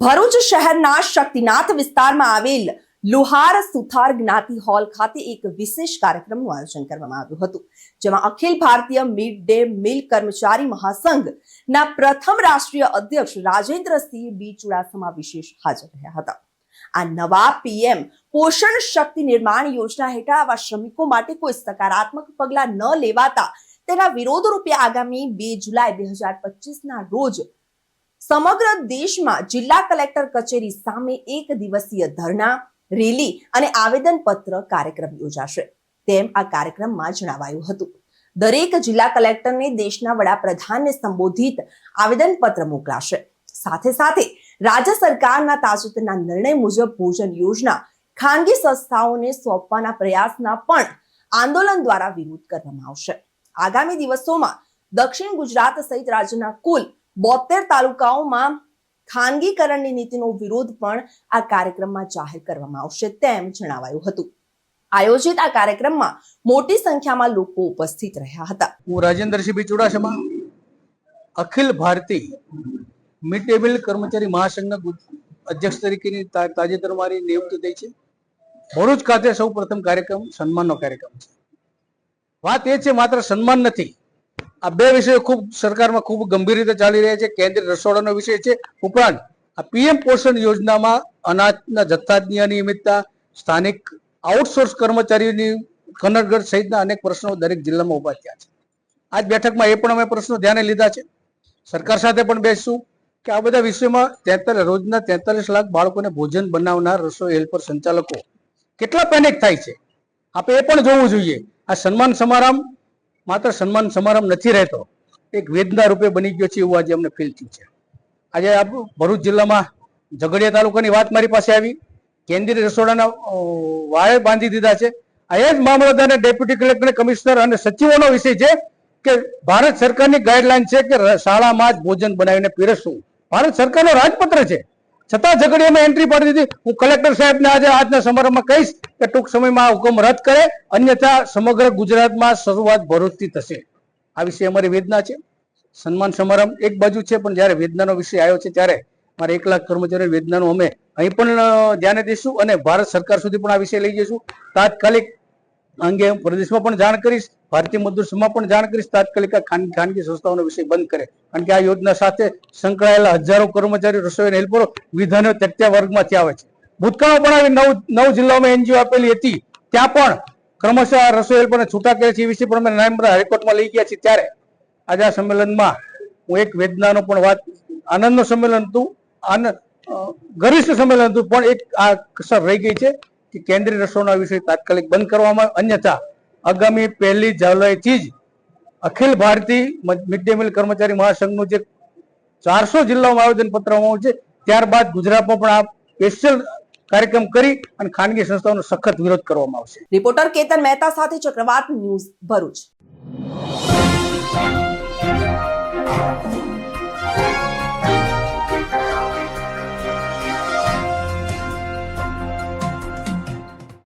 ભરૂચ શહેરના શક્તિનાથ વિસ્તારમાં આવેલ લુહાર સુથાર જ્ઞાતિ હોલ ખાતે એક વિશેષ કાર્યક્રમનું આયોજન કરવામાં આવ્યું હતું, જેમાં Akhil Bharatiya mid day meal કર્મચારી મહાસંઘ ના પ્રથમ રાષ્ટ્રીય અધ્યક્ષ રાજેન્દ્રસિંહ બી ચુડાસમા વિશેષ હાજર રહ્યા હતા. આ નવા પીએમ પોષણ શક્તિ નિર્માણ યોજના હેઠળ આવા શ્રમિકો માટે કોઈ સકારાત્મક પગલાં ન લેવાતા તેના વિરોધ રૂપે આગામી બે જુલાઈ બે હજાર પચીસના રોજ સમગ્ર દેશમાં જિલ્લા કલેક્ટર કચેરી સામે એક દિવસીય ધરણા, રેલી અને આવેદનપત્ર કાર્યક્રમ યોજાશે. તેમ આ કાર્યક્રમમાં જણાવાયું હતું. દરેક જિલ્લા કલેક્ટરને દેશના વડાપ્રધાનને સંબોધિત આવેદનપત્ર મોકલાશે. સાથે સાથે રાજ્ય સરકારના તાજેતરના નિર્ણય મુજબ ભોજન યોજના ખાનગી સંસ્થાઓને સોંપવાના પ્રયાસના પણ આંદોલન દ્વારા વિરોધ કરવામાં આવશે. આગામી દિવસોમાં દક્ષિણ ગુજરાત સહિત રાજ્યના કુલ બોતેર તાલુકાઓમાં ખાનગીકરણની નીતિનો વિરોધ પણ આ કાર્યક્રમમાં જાહેર કરવામાં આવશે તેમ જણાવાયું હતું. આયોજિત આ કાર્યક્રમમાં મોટી સંખ્યામાં લોકો ઉપસ્થિત રહ્યા હતા. હું Rajendrasinh Chudasama Akhil Bharatiya mid day meal કર્મચારી મહાસંઘના અધ્યક્ષ તરીકેની તાજેતરમાં મારી નિયુક્તિ થઈ છે. ભરૂચ ખાતે સૌ પ્રથમ કાર્યક્રમ સન્માનનો કાર્યક્રમ છે. વાત એ છે માત્ર સન્માન નથી આ બે વિષયો ખૂબ સરકારમાં ખૂબ ગંભીર રીતે ચાલી રહ્યા છે. કેન્દ્રીય રસોડાનો વિષય છે. ઉપરાંત આ પીએમ પોષણ યોજનામાં અનાજના જથ્થાની અનિયમિતતા, સ્થાનિક આઉટસોર્સ કર્મચારીઓની કનરગઢ સહિતના અનેક પ્રશ્નો દરેક જિલ્લામાં ઊભા થયા છે. આજ બેઠકમાં એ પણ અમે પ્રશ્નો ધ્યાને લીધા છે. સરકાર સાથે પણ બેસશું કે આ બધા વિષયોમાં તેતાલીસ, રોજના તેતાલીસ લાખ બાળકોને ભોજન બનાવનાર રસોઈ હેલ્પર સંચાલકો કેટલા પેનિક થાય છે? આપણે એ પણ જોવું જોઈએ. આ સન્માન સમારંભ માત્ર સન્માન સમારંભ નથી રહેતો, એક વેદના રૂપે બની ગયો છે એવું આજે અમને ફીલ થયું છે. આજે ભરૂચ જિલ્લામાં ઝઘડિયા તાલુકાની વાત મારી પાસે આવી. કેન્દ્રીય રસોડાના વાયર બાંધી દીધા છે. એ જ મામલતદાર ડેપ્યુટી કલેક્ટર કમિશનર અને સચિવોનો વિષય છે કે ભારત સરકારની ગાઈડલાઈન છે કે શાળામાં જ ભોજન બનાવીને પીરસવું. ભારત સરકારનો રાજપત્ર છે. છતાં ઝઘડિયામાં એન્ટ્રી પાડી દીધી. હું કલેક્ટર સાહેબને આજે આજના સમારંભમાં કહીશ કે ટૂંક સમયમાં હુકમ રદ કરે. અન્યથા સમગ્ર ગુજરાતમાં શરૂઆત ભરૂચથી થશે. આ વિશે અમારી વેદના છે. સન્માન સમારંભ એક બાજુ છે, પણ જ્યારે વેદનાનો વિષય આવ્યો છે, ત્યારે મારે એક લાખ કર્મચારીઓ વેદનાનું અમે અહીં પણ ધ્યાને દઈશું અને ભારત સરકાર સુધી પણ આ વિષય લઈ જઈશું. તાત્કાલિક અંગે હું પ્રદેશમાં પણ જાણ કરીશ, ભારતીય મજદૂર સંઘમાં પણ જાણ કરીશ, તાત્કાલિક ખાનગી સંસ્થાઓનો વિષય બંધ કરે. કારણ કે આ યોજના સાથે સંકળાયેલા હજારો કર્મચારી રસોઈ હેલ્પરો વિધાનો તત્યા વર્ગમાંથી આવે છે. ભૂતકાળમાં પણ આવી નવ નવ જિલ્લાઓમાં એનજીઓ આપેલી હતી. ત્યાં પણ ક્રમશઃ રસોઈ હેલ્પરને છૂટા કર્યા છે. એ વિશે પણ અમે નાયબ હાઈકોર્ટમાં લઈ ગયા છીએ. ત્યારે આજે આ સંમેલનમાં હું એક વેદનાનો પણ વાત, આનંદનું સંમેલન હતું આનંદ ગરિષ્ઠ સંમેલન હતું, પણ એક આ કસર રહી ગઈ છે. કે કેન્દ્રીય રસોના વિષય તાત્કાલિક બંધ કરવામાં અન્યથા, આગામી પહેલી જુલાઈથી જ Akhil Bharatiya mid day meal કર્મચારી મહાસંઘનું જે ચારસો જિલ્લાઓમાં આવેદન પત્રમાં છે, ત્યારબાદ ગુજરાતમાં પણ આ સ્પેશિયલ કાર્યક્રમ કરી અને ખાનગી સંસ્થાઓનો સખત વિરોધ કરવામાં આવશે. રિપોર્ટર કેતન મહેતા સાથે ચક્રવાત ન્યૂઝ ભરૂચ.